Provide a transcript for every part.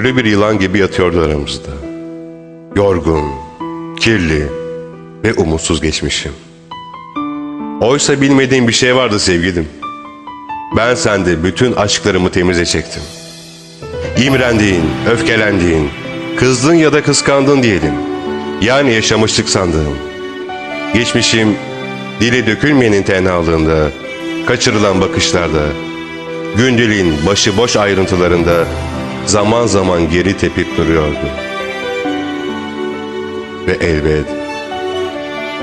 ölü bir yılan gibi yatıyordu aramızda. Yorgun, kirli ve umutsuz geçmişim. Oysa bilmediğim bir şey vardı sevgilim. Ben sende bütün aşklarımı temize çektim. İmrendiğin, öfkelendiğin, kızdın ya da kıskandın diyelim. Yani yaşamışlık sandığım. Geçmişim dili dökülmeyenin tenhalığında, kaçırılan bakışlarda, gündeliğin başıboş ayrıntılarında zaman zaman geri tepip duruyordu. Ve elbet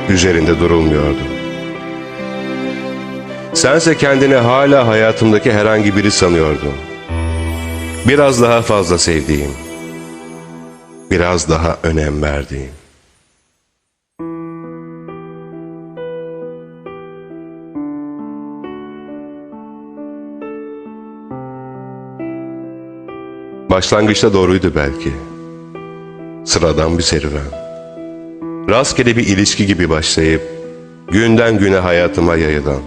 üzerinde durulmuyordu. Sense kendini hala hayatımdaki herhangi biri sanıyordun. Biraz daha fazla sevdiğim, biraz daha önem verdiğim. Başlangıçta doğruydu belki. Sıradan bir serüven. Rastgele bir ilişki gibi başlayıp günden güne hayatıma yayılan,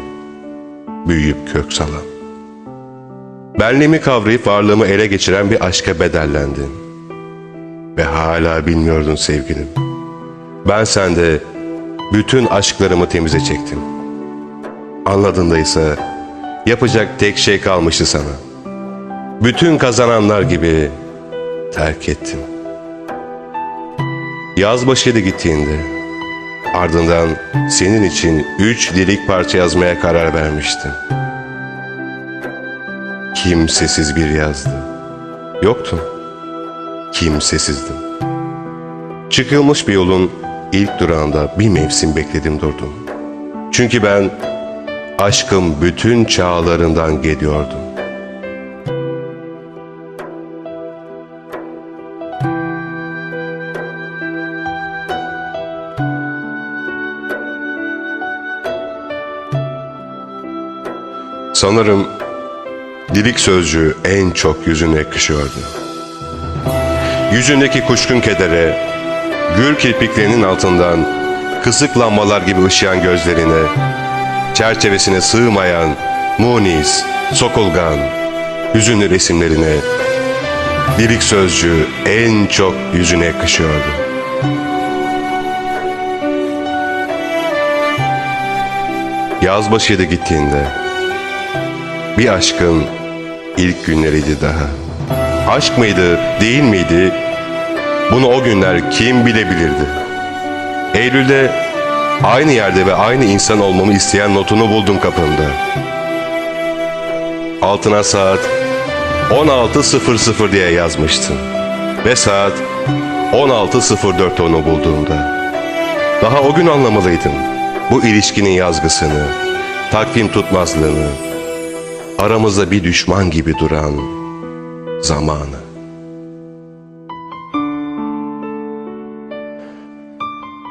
büyüyüp kök salan. Benliğimi kavrayıp varlığımı ele geçiren bir aşka bedellendim. Ve hala bilmiyordun sevgilim. Ben sende bütün aşklarımı temize çektim. Anladığında ise yapacak tek şey kalmıştı sana. Bütün kazananlar gibi terk ettim. Yaz başıydı gittiğinde. Ardından senin için üç lirik parça yazmaya karar vermiştim. Kimsesiz bir yazdı. Yoktum. Kimsesizdim. Çıkılmış bir yolun ilk durağında bir mevsim bekledim durdum. Çünkü ben aşkım bütün çağlarından geliyordum. Sanırım dilik sözcüğü en çok yüzüne yakışıyordu. Yüzündeki kuşkun kedere, gür kirpiklerinin altından kısık lambalar gibi ışıyan gözlerine, çerçevesine sığmayan munis, sokulgan, hüzünlü resimlerine, dilik sözcüğü en çok yüzüne yakışıyordu. Yaz başıydı gittiğinde, bir aşkın ilk günleriydi daha. Aşk mıydı, değil miydi? Bunu o günler kim bilebilirdi? Eylül'de aynı yerde ve aynı insan olmamı isteyen notunu buldum kapında. Altına saat 16.00 diye yazmıştın. Ve saat 16.04 onu bulduğumda. Daha o gün anlamalıydım bu ilişkinin yazgısını, takvim tutmazlığını, aramızda bir düşman gibi duran zamanı.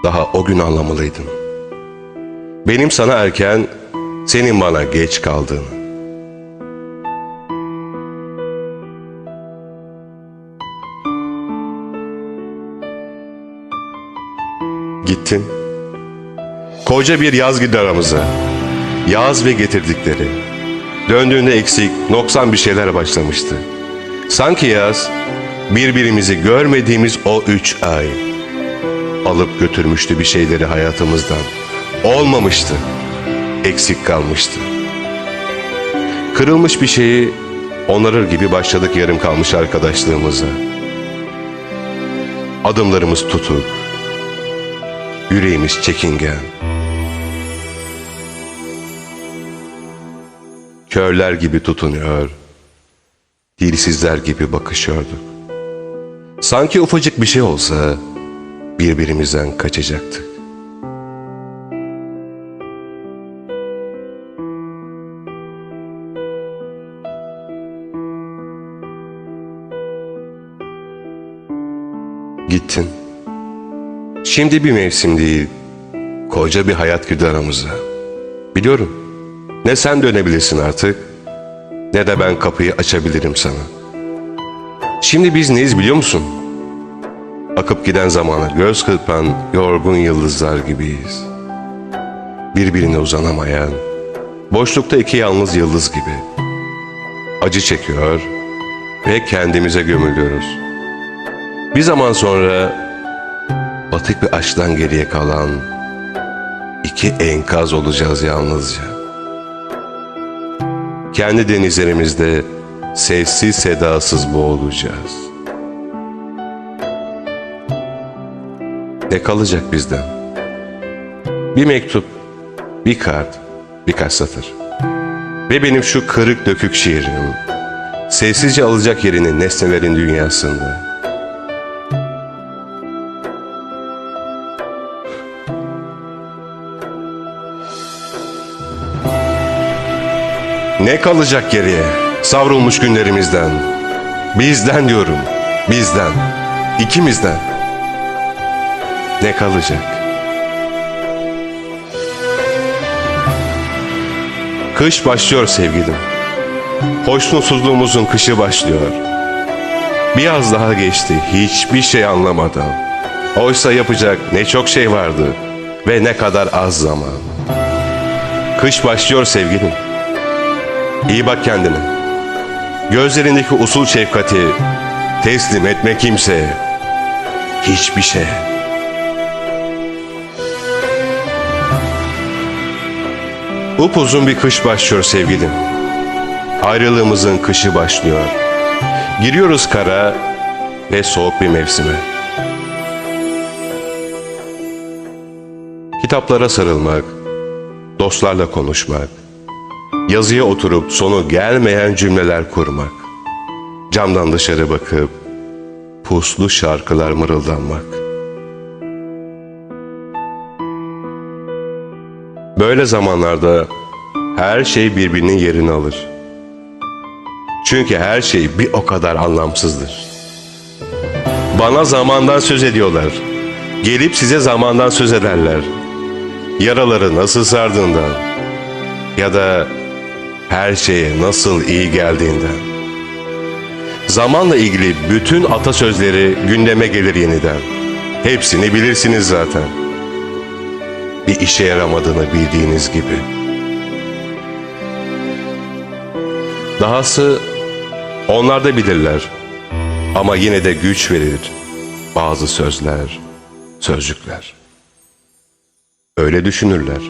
Daha o gün anlamalıydım. Benim sana erken, senin bana geç kaldığını. Gittin. Koca bir yaz girdi aramıza. Yaz ve getirdikleri. Döndüğünde eksik, noksan bir şeyler başlamıştı. Sanki yaz, birbirimizi görmediğimiz o üç ay alıp götürmüştü bir şeyleri hayatımızdan. Olmamıştı, eksik kalmıştı. Kırılmış bir şeyi onarır gibi başladık yarım kalmış arkadaşlığımıza. Adımlarımız tutuk, yüreğimiz çekingen. Körler gibi tutunuyor, dilsizler gibi bakışıyorduk. Sanki ufacık bir şey olsa birbirimizden kaçacaktık. Gittin. Şimdi bir mevsim değil, koca bir hayat girdi aramıza. Biliyorum. Ne sen dönebilirsin artık, ne de ben kapıyı açabilirim sana. Şimdi biz neyiz biliyor musun? Akıp giden zamana göz kırpan yorgun yıldızlar gibiyiz. Birbirine uzanamayan, boşlukta iki yalnız yıldız gibi. Acı çekiyor ve kendimize gömülüyoruz. Bir zaman sonra batık bir aşktan geriye kalan iki enkaz olacağız yalnızca. Kendi denizlerimizde sessiz sedasız boğulacağız. Ne kalacak bizden? Bir mektup, bir kart, birkaç satır. Ve benim şu kırık dökük şiirim, sessizce alacak yerini nesnelerin dünyasında. Ne kalacak geriye savrulmuş günlerimizden? Bizden diyorum, bizden, ikimizden. Ne kalacak? Kış başlıyor sevgilim. Hoşnutsuzluğumuzun kışı başlıyor. Bir yaz daha geçti hiçbir şey anlamadan. Oysa yapacak ne çok şey vardı ve ne kadar az zaman. Kış başlıyor sevgilim. İyi bak kendine. Gözlerindeki usul şefkati teslim etme kimseye. Hiçbir şeye. Upuzun bir kış başlıyor sevgilim. Ayrılığımızın kışı başlıyor. Giriyoruz kara ve soğuk bir mevsime. Kitaplara sarılmak, dostlarla konuşmak, yazıya oturup sonu gelmeyen cümleler kurmak, camdan dışarı bakıp puslu şarkılar mırıldanmak. Böyle zamanlarda her şey birbirinin yerini alır. Çünkü her şey bir o kadar anlamsızdır. Bana zamandan söz ediyorlar. Gelip size zamandan söz ederler. Yaraları nasıl sardığından ya da her şeye nasıl iyi geldiğinden. Zamanla ilgili bütün atasözleri gündeme gelir yeniden. Hepsini bilirsiniz zaten. Bir işe yaramadığını bildiğiniz gibi. Dahası onlar da bilirler. Ama yine de güç verir bazı sözler, sözcükler. Öyle düşünürler.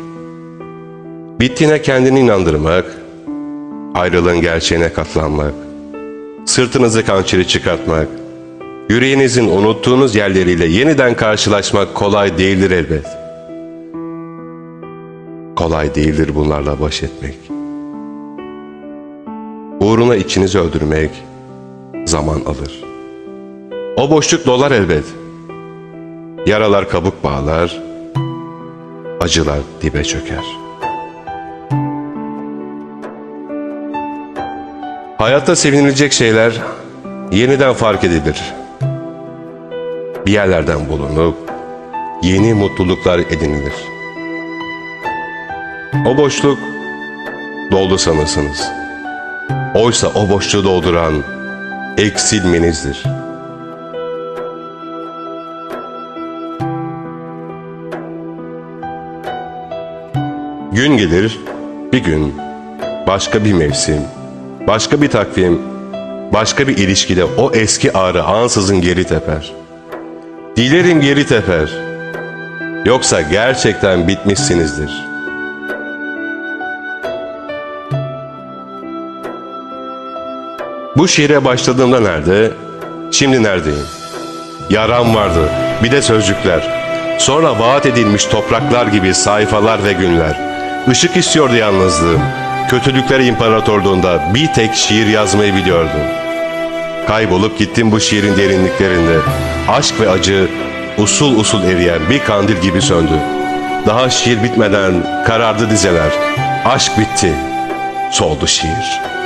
Bittiğine kendini inandırmak, ayrılığın gerçeğine katlanmak, sırtınızı kançeri çıkartmak, yüreğinizin unuttuğunuz yerleriyle yeniden karşılaşmak kolay değildir elbet. Kolay değildir bunlarla baş etmek. Uğruna içinizi öldürmek zaman alır. O boşluk dolar elbet. Yaralar kabuk bağlar, acılar dibe çöker. Hayatta sevinilecek şeyler yeniden fark edilir. Bir yerlerden bulunup yeni mutluluklar edinilir. O boşluk doldu sanırsınız. Oysa o boşluğu dolduran eksilmenizdir. Gün gelir, bir gün, başka bir mevsim, başka bir takvim, başka bir ilişkide o eski ağrı ansızın geri teper. Dilerim geri teper. Yoksa gerçekten bitmişsinizdir. Bu şiire başladığımda nerede, şimdi neredeyim? Yaram vardı, bir de sözcükler. Sonra vaat edilmiş topraklar gibi sayfalar ve günler. Işık istiyordu yalnızlığım. Kötülükler imparatorluğunda bir tek şiir yazmayı biliyordum. Kaybolup gittim bu şiirin derinliklerinde. Aşk ve acı usul usul eriyen bir kandil gibi söndü. Daha şiir bitmeden karardı dizeler. Aşk bitti. Soldu şiir.